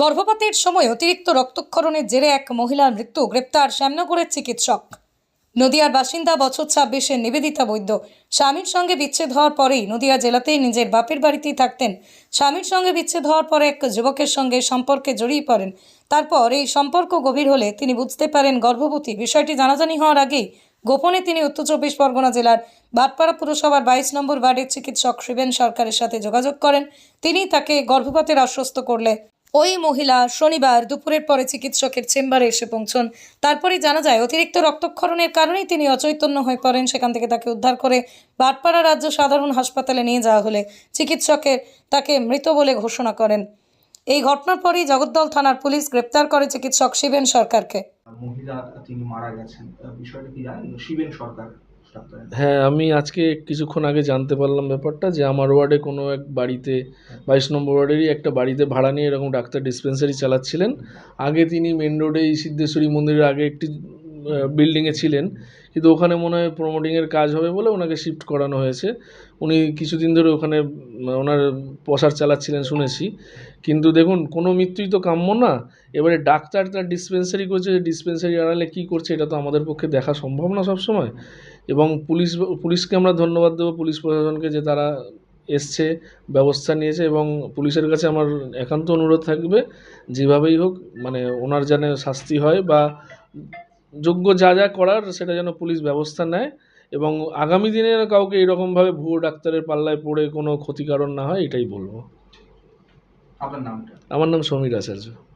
গর্ভপাতের সময় অতিরিক্ত রক্তক্ষরণের জেরে এক মহিলার মৃত্যু, গ্রেপ্তার শ্যামনগরের চিকিৎসক। নদিয়ার বাসিন্দা বছর ছাব্বিশের নিবেদিতা বৈদ্য স্বামীর সঙ্গে বিচ্ছেদ হওয়ার পরেই নদিয়া জেলাতেই নিজের বাপের বাড়িতেই থাকতেন। স্বামীর সঙ্গে বিচ্ছেদ হওয়ার পরে এক যুবকের সঙ্গে সম্পর্কে জড়িয়ে পড়েন। তারপর এই সম্পর্ক গভীর হলে তিনি বুঝতে পারেন গর্ভবতী। বিষয়টি জানাজানি হওয়ার আগেই গোপনে তিনি উত্তর চব্বিশ পরগনা জেলার বাটপাড়া পুরসভার বাইশ নম্বর ওয়ার্ডের চিকিৎসক শিবেন সরকারের সাথে যোগাযোগ করেন। তিনি তাকে গর্ভপাতের আশ্বস্ত করলে ওই মহিলা শনিবার দুপুরের পরে চিকিৎসকের চেম্বারে এসে পৌঁছন। তারপরেই জানা যায়, অতিরিক্ত রক্তক্ষরণের কারণেই তিনি অচৈতন্য হয়ে পড়েন। সেখান থেকে তাকে উদ্ধার করে বাটপাড়া রাজ্য সাধারণ হাসপাতালে নিয়ে যাওয়া হলে চিকিৎসকের তাকে মৃত বলে ঘোষণা করেন। এই ঘটনার পরেই জগদ্দল থানার পুলিশ গ্রেপ্তার করে চিকিৎসক শিবেন সরকারকে। মহিলা তিনি মারা গেছেন। বিষয়টা কি জানেন? শিবেন সরকার। হ্যাঁ আমি আজকে কিছুক্ষণ আগে জানতে পারলাম ব্যাপারটা যে আমার ওয়ার্ডে কোনো এক বাড়িতে, বাইশ নম্বর ওয়ার্ডেরই একটা বাড়িতে ভাড়া নিয়ে এরকম ডাক্তার ডিসপেন্সারি চালাচ্ছিলেন। আগে তিনি মেন রোডে এই সিদ্ধেশ্বরী মন্দিরের আগে একটি বিল্ডিংয়ে ছিলেন। কিন্তু ওখানে মনে হয় প্রমোটিংয়ের কাজ হবে বলে ওনাকে শিফট করানো হয়েছে। উনি কিছুদিন ধরে ওখানে ওনার প্রসার চালাচ্ছিলেন শুনেছি। কিন্তু দেখুন, কোনো মৃত্যুই তো কাম্য না। এবারে ডাক্তার তার ডিসপেন্সারি করছে ডিসপেন্সারি আড়ালে কী করছে এটা তো আমাদের পক্ষে দেখা সম্ভব না সবসময়। এবং পুলিশ, পুলিশকে আমরা ধন্যবাদ দেবো, পুলিশ প্রশাসনকে যে তারা এসছে, ব্যবস্থা নিয়েছে এবং পুলিশের কাছে আমার একান্ত অনুরোধ থাকবে, যেভাবেই হোক মানে ওনার যেন শাস্তি হয় বা যোগ্য যা যা করার সেটা যেন পুলিশ ব্যবস্থা নেয় এবং আগামী দিনে কাউকে এরকমভাবে ভুয়ো ডাক্তারের পাল্লায় পড়ে কোনো ক্ষতিকারণ না হয় এটাই বলব। আপনার নামটা? আমার নাম সমীর আচার্য।